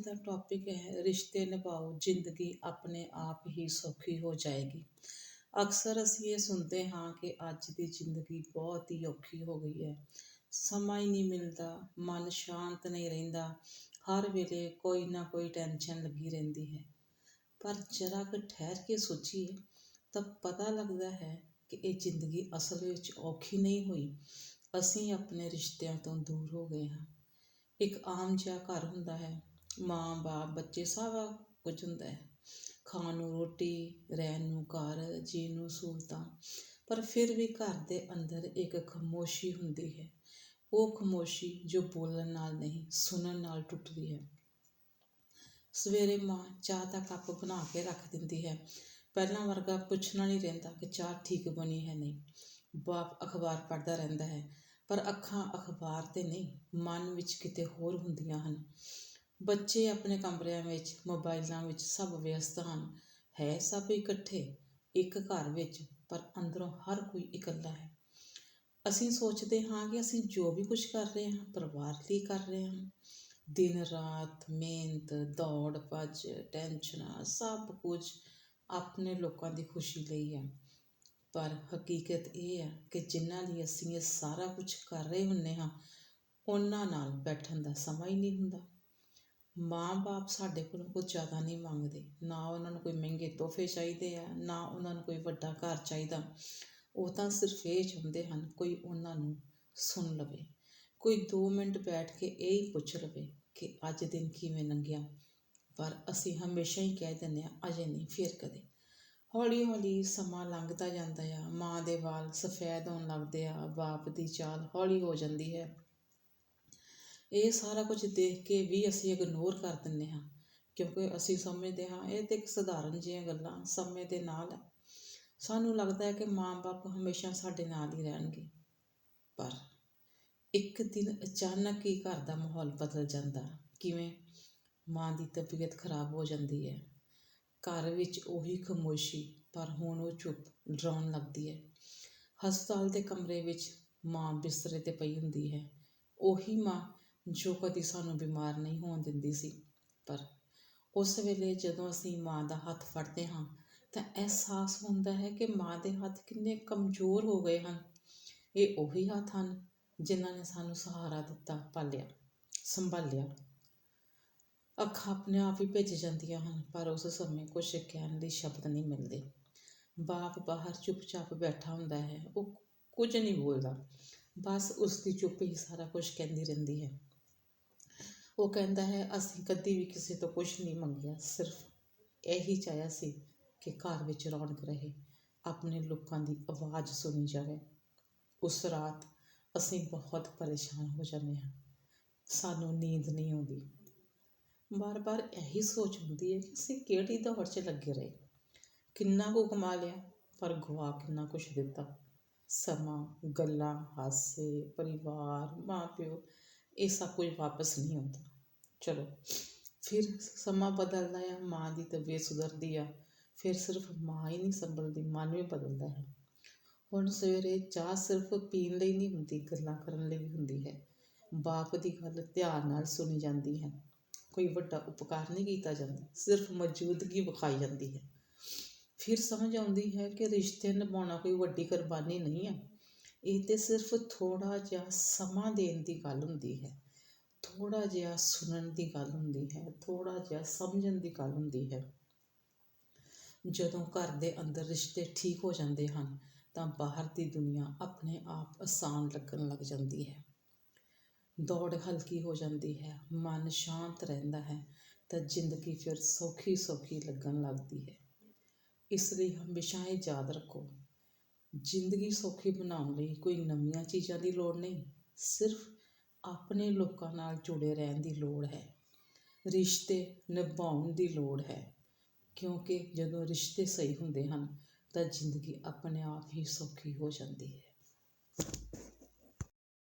ਦਾ topic ਹੈ ਰਿਸ਼ਤੇ ਨਿਭਾਓ, ਜ਼ਿੰਦਗੀ ਆਪਣੇ ਆਪ ਹੀ ਸੌਖੀ ਹੋ ਜਾਏਗੀ। ਅਕਸਰ ਅਸੀਂ ਇਹ ਸੁਣਦੇ ਹਾਂ ਕਿ ਅੱਜ ਦੀ ਜ਼ਿੰਦਗੀ ਬਹੁਤ ਹੀ ਔਖੀ ਹੋ ਗਈ ਹੈ। ਸਮਾਂ ਹੀ ਨਹੀਂ ਮਿਲਦਾ, ਮਨ ਸ਼ਾਂਤ ਨਹੀਂ ਰਹਿੰਦਾ, ਹਰ ਵੇਲੇ ਕੋਈ ਨਾ ਕੋਈ ਟੈਨਸ਼ਨ ਲੱਗੀ ਰਹਿੰਦੀ ਹੈ। ਪਰ ਜਰਾ ਕੁ ਠਹਿਰ ਕੇ ਸੋਚੀਏ, ਤਾਂ ਪਤਾ ਲੱਗਦਾ ਹੈ ਕਿ ਇਹ ਜ਼ਿੰਦਗੀ ਅਸਲ ਵਿੱਚ ਔਖੀ ਨਹੀਂ ਹੋਈ। ਅਸੀਂ ਆਪਣੇ ਰਿਸ਼ਤਿਆਂ ਤੋਂ ਦੂਰ ਹੋ ਗਏ ਹਾਂ। ਇੱਕ ਆਮ ਜਿਹਾ ਘਰ ਹੁੰਦਾ ਹੈ। ਮਾਂ ਬਾਪ ਬੱਚੇ ਸਾਰਾ ਕੁਝ ਹੁੰਦਾ ਹੈ। ਖਾਣ ਨੂੰ ਰੋਟੀ, ਰਹਿਣ ਨੂੰ ਘਰ, ਜੀਣ ਨੂੰ ਸਹੂਲਤਾਂ। ਪਰ ਫਿਰ ਵੀ ਘਰ ਦੇ ਅੰਦਰ ਇੱਕ ਖਾਮੋਸ਼ੀ ਹੁੰਦੀ ਹੈ। ਉਹ ਖਾਮੋਸ਼ੀ ਜੋ ਬੋਲਣ ਨਾਲ ਨਹੀਂ, ਸੁਣਨ ਨਾਲ ਟੁੱਟਦੀ ਹੈ। ਸਵੇਰੇ ਮਾਂ ਚਾਹ ਦਾ ਕੱਪ ਬਣਾ ਕੇ ਰੱਖ ਦਿੰਦੀ ਹੈ। ਪਹਿਲਾਂ ਵਰਗਾ ਪੁੱਛਣਾ ਨਹੀਂ ਰਹਿੰਦਾ ਕਿ ਚਾਹ ਠੀਕ ਬਣੀ ਹੈ ਨਹੀਂ। ਬਾਪ ਅਖਬਾਰ ਪੜ੍ਹਦਾ ਰਹਿੰਦਾ ਹੈ। ਪਰ ਅੱਖਾਂ ਅਖਬਾਰ ਤੇ ਨਹੀਂ, ਮਨ ਵਿੱਚ ਕਿਤੇ ਹੋਰ ਹੁੰਦੀਆਂ ਹਨ। ਬੱਚੇ ਆਪਣੇ ਕਮਰਿਆਂ ਵਿੱਚ, ਮੋਬਾਈਲਾਂ ਵਿੱਚ ਸਭ ਵਿਅਸਤ ਹਨ। ਹੈ ਸਭ ਇਕੱਠੇ ਇੱਕ ਘਰ ਵਿੱਚ, ਪਰ ਅੰਦਰੋਂ ਹਰ ਕੋਈ ਇਕੱਲਾ ਹੈ। ਅਸੀਂ ਸੋਚਦੇ ਹਾਂ ਕਿ ਅਸੀਂ ਜੋ ਵੀ ਕੁਝ ਕਰ ਰਹੇ ਹਾਂ, ਪਰਿਵਾਰ ਲਈ ਕਰ ਰਹੇ ਹਾਂ। ਦਿਨ, ਰਾਤ, ਮਿਹਨਤ, ਦੌੜ, ਭੱਜ, ਟੈਨਸ਼ਨਾਂ, ਸਭ ਕੁਝ ਆਪਣੇ ਲੋਕਾਂ ਦੀ ਖੁਸ਼ੀ ਲਈ ਹੈ। ਪਰ ਹਕੀਕਤ ਇਹ ਹੈ ਕਿ ਜਿਨ੍ਹਾਂ ਲਈ ਅਸੀਂ ਇਹ ਸਾਰਾ ਕੁਝ ਕਰ ਰਹੇ ਹੁੰਨੇ ਹਾਂ, ਉਹਨਾਂ ਨਾਲ ਬੈਠਣ ਦਾ ਸਮਾਂ ਹੀ ਨਹੀਂ ਹੁੰਦਾ। ਮਾਂ-ਬਾਪ ਸਾਡੇ ਕੋਲੋਂ ਕੁਝ ਜ਼ਿਆਦਾ ਨਹੀਂ ਮੰਗਦੇ। ਨਾ ਉਹਨਾਂ ਨੂੰ ਕੋਈ ਮਹਿੰਗੇ ਤੋਹਫੇ ਚਾਹੀਦੇ ਆ, ਨਾ ਉਹਨਾਂ ਨੂੰ ਕੋਈ ਵੱਡਾ ਘਰ ਚਾਹੀਦਾ। ਉਹ ਤਾਂ ਸਿਰਫ ਇਹ ਚਾਹੁੰਦੇ ਹਨ, ਕੋਈ ਉਹਨਾਂ ਨੂੰ ਸੁਣ ਲਵੇ। ਕੋਈ 2 ਮਿੰਟ ਬੈਠ ਕੇ ਇਹ ਹੀ ਪੁੱਛ ਲਵੇ ਕਿ ਅੱਜ ਦਿਨ ਕਿਵੇਂ ਲੰਘਿਆ। ਪਰ ਅਸੀਂ ਹਮੇਸ਼ਾ ਹੀ ਕਹਿ ਦਿੰਦੇ ਆ ਅਜੇ ਨਹੀਂ, ਫਿਰ ਕਦੇ। ਹੌਲੀ ਹੌਲੀ ਸਮਾਂ ਲੰਘਦਾ ਜਾਂਦਾ ਆ। ਮਾਂ ਦੇ ਵਾਲ ਸਫੈਦ ਹੋਣ ਲੱਗਦੇ ਆ, ਬਾਪ ਦੀ ਚਾਲ ਹੌਲੀ ਹੋ ਜਾਂਦੀ ਹੈ। ਇਹ ਸਾਰਾ ਕੁਝ ਦੇਖ ਕੇ ਵੀ ਅਸੀਂ ਇਗਨੋਰ ਕਰ ਦਿੰਦੇ ਹਾਂ, ਕਿਉਂਕਿ ਅਸੀਂ ਸਮਝਦੇ ਹਾਂ, ਇਹ ਤਾਂ ਇੱਕ ਸਧਾਰਨ ਜਿਹੀਆਂ ਗੱਲਾਂ ਸਮੇਂ ਦੇ ਨਾਲ ਹੈ। ਸਾਨੂੰ ਲੱਗਦਾ ਹੈ ਕਿ ਮਾਂ-ਬਾਪ ਹਮੇਸ਼ਾ ਸਾਡੇ ਨਾਲ ਹੀ ਰਹਿਣਗੇ। ਪਰ ਇੱਕ ਦਿਨ ਅਚਾਨਕ ਹੀ ਘਰ ਦਾ ਮਾਹੌਲ ਬਦਲ ਜਾਂਦਾ, ਕਿਵੇਂ? ਮਾਂ ਦੀ ਤਬੀਅਤ ਖਰਾਬ ਹੋ ਜਾਂਦੀ ਹੈ। ਘਰ ਵਿੱਚ ਉਹੀ ਖਮੋਸ਼ੀ, ਪਰ ਹੁਣ ਉਹ ਚੁੱਪ ਡਰਾਉਣ ਲੱਗਦੀ ਹੈ। ਹਸਪਤਾਲ ਦੇ ਕਮਰੇ ਵਿੱਚ ਮਾਂ ਬਿਸਤਰੇ ਤੇ ਪਈ ਹੁੰਦੀ ਹੈ। ਉਹੀ ਮਾਂ ਜੋ ਕਦੀ ਸਾਨੂੰ ਬਿਮਾਰ ਨਹੀਂ ਹੋਣ ਦਿੰਦੀ ਸੀ, ਪਰ ਉਸ ਵੇਲੇ ਜਦੋਂ ਅਸੀਂ ਮਾਂ ਦਾ ਹੱਥ ਫੜਦੇ ਹਾਂ, ਤਾਂ ਅਹਿਸਾਸ ਹੁੰਦਾ ਹੈ ਕਿ ਮਾਂ ਦੇ ਹੱਥ ਕਿੰਨੇ ਕਮਜ਼ੋਰ ਹੋ ਗਏ ਹਨ। ਇਹ ਉਹੀ ਹੱਥ ਹਨ ਜਿਨ੍ਹਾਂ ਨੇ ਸਾਨੂੰ ਸਹਾਰਾ ਦਿੱਤਾ, ਪਾਲਿਆ, ਸੰਭਾਲਿਆ। ਅੱਖਾਂ ਆਪਣੇ ਆਪ ਹੀ ਭਿੱਜ ਜਾਂਦੀਆਂ ਹਨ, ਪਰ ਉਸ ਸਮੇਂ ਕੁਝ ਕਹਿਣ ਦੇ ਸ਼ਬਦ ਨਹੀਂ ਮਿਲਦੇ। ਬਾਪ ਬਾਹਰ ਚੁੱਪਚਾਪ ਬੈਠਾ ਹੁੰਦਾ ਹੈ, ਉਹ ਕੁਝ ਨਹੀਂ ਬੋਲਦਾ। ਬਸ ਉਸ ਦੀ ਚੁੱਪ ਹੀ ਸਾਰਾ ਕੁਝ ਕਹਿੰਦੀ ਰਹਿੰਦੀ ਹੈ। ਉਹ ਕਹਿੰਦਾ ਹੈ, ਅਸੀਂ ਕਦੀ ਵੀ ਕਿਸੇ ਤੋਂ ਕੁਝ ਨਹੀਂ ਮੰਗਿਆ, ਸਿਰਫ ਇਹੀ ਚਾਹਿਆ ਸੀ ਕਿ ਘਰ ਵਿੱਚ ਰੌਣਕ ਰਹੇ, ਆਪਣੇ ਲੋਕਾਂ ਦੀ ਆਵਾਜ਼ ਸੁਣੀ ਜਾਵੇ। ਉਸ ਰਾਤ ਅਸੀਂ ਬਹੁਤ ਪਰੇਸ਼ਾਨ ਹੋ ਜਾਂਦੇ ਹਾਂ। ਸਾਨੂੰ ਨੀਂਦ ਨਹੀਂ ਆਉਂਦੀ। ਬਾਰ-ਬਾਰ ਇਹੀ ਸੋਚ ਹੁੰਦੀ ਹੈ ਕਿ ਅਸੀਂ ਕਿਹੜੀ ਦੌੜ 'ਚ ਲੱਗੇ ਰਹੇ। ਕਿੰਨਾ ਕੁ ਕਮਾ ਲਿਆ, ਪਰ ਗਵਾ ਕਿੰਨਾ ਕੁਛ ਦਿੱਤਾ। ਸਮਾਂ, ਗੱਲਾਂ, ਹਾਸੇ, ਪਰਿਵਾਰ, ਮਾਪਿਓ ਇਹ ਸਭ ਕੁਝ ਵਾਪਸ ਨਹੀਂ ਆਉਂਦਾ। ਚਲੋ, ਫਿਰ ਸਮਾਂ ਬਦਲਦਾ ਆ, ਮਾਂ ਦੀ ਤਬੀਅਤ ਸੁਧਰਦੀ ਆ, ਫਿਰ ਸਿਰਫ ਮਾਂ ਹੀ ਨਹੀਂ ਸੰਭਲਦੀ, ਮਨ ਵੀ ਬਦਲਦਾ ਹੈ। ਹੁਣ ਸਵੇਰੇ ਚਾਹ ਸਿਰਫ ਪੀਣ ਲਈ ਨਹੀਂ ਹੁੰਦੀ, ਗੱਲਾਂ ਕਰਨ ਲਈ ਵੀ ਹੁੰਦੀ ਹੈ। ਬਾਪ ਦੀ ਗੱਲ ਧਿਆਨ ਨਾਲ ਸੁਣੀ ਜਾਂਦੀ ਹੈ। ਕੋਈ ਵੱਡਾ ਉਪਕਾਰ ਨਹੀਂ ਕੀਤਾ ਜਾਂਦਾ, ਸਿਰਫ ਮੌਜੂਦਗੀ ਵਿਖਾਈ ਜਾਂਦੀ ਹੈ। ਫਿਰ ਸਮਝ ਆਉਂਦੀ ਹੈ ਕਿ ਰਿਸ਼ਤੇ ਨਿਭਾਉਣਾ ਕੋਈ ਵੱਡੀ ਕੁਰਬਾਨੀ ਨਹੀਂ ਹੈ। ਇਹ ਤਾਂ ਸਿਰਫ ਥੋੜ੍ਹਾ ਜਿਹਾ ਸਮਾਂ ਦੇਣ ਦੀ ਗੱਲ ਹੁੰਦੀ ਹੈ। ਥੋੜ੍ਹਾ ਜਿਹਾ ਸੁਣਨ ਦੀ ਗੱਲ ਹੁੰਦੀ ਹੈ, ਥੋੜ੍ਹਾ ਜਿਹਾ ਸਮਝਣ ਦੀ ਗੱਲ ਹੁੰਦੀ ਹੈ। ਜਦੋਂ ਘਰ ਦੇ ਅੰਦਰ ਰਿਸ਼ਤੇ ਠੀਕ ਹੋ ਜਾਂਦੇ ਹਨ, ਤਾਂ ਬਾਹਰ ਦੀ ਦੁਨੀਆ ਆਪਣੇ ਆਪ ਆਸਾਨ ਲੱਗਣ ਲੱਗ ਜਾਂਦੀ ਹੈ। ਦੌੜ ਹਲਕੀ ਹੋ ਜਾਂਦੀ ਹੈ, ਮਨ ਸ਼ਾਂਤ ਰਹਿੰਦਾ ਹੈ, ਤਾਂ ਜ਼ਿੰਦਗੀ ਫਿਰ ਸੌਖੀ ਸੌਖੀ ਲੱਗਣ ਲੱਗਦੀ ਹੈ। ਇਸ ਲਈ ਹਮੇਸ਼ਾ ਇਹ ਯਾਦ ਰੱਖੋ ਜ਼ਿੰਦਗੀ ਸੌਖੀ ਬਣਾਉਣ ਲਈ ਕੋਈ ਨਵੀਆਂ ਚੀਜ਼ਾਂ ਦੀ ਲੋੜ ਨਹੀਂ। ਸਿਰਫ ਆਪਣੇ ਲੋਕਾਂ ਨਾਲ ਜੁੜੇ ਰਹਿਣ ਦੀ ਲੋੜ ਹੈ। ਰਿਸ਼ਤੇ ਨਿਭਾਉਣ ਦੀ ਲੋੜ ਹੈ। ਕਿਉਂਕਿ ਜਦੋਂ ਰਿਸ਼ਤੇ ਸਹੀ ਹੁੰਦੇ ਹਨ ਤਾਂ ਜ਼ਿੰਦਗੀ ਆਪਣੇ ਆਪ ਹੀ ਸੌਖੀ ਹੋ ਜਾਂਦੀ ਹੈ।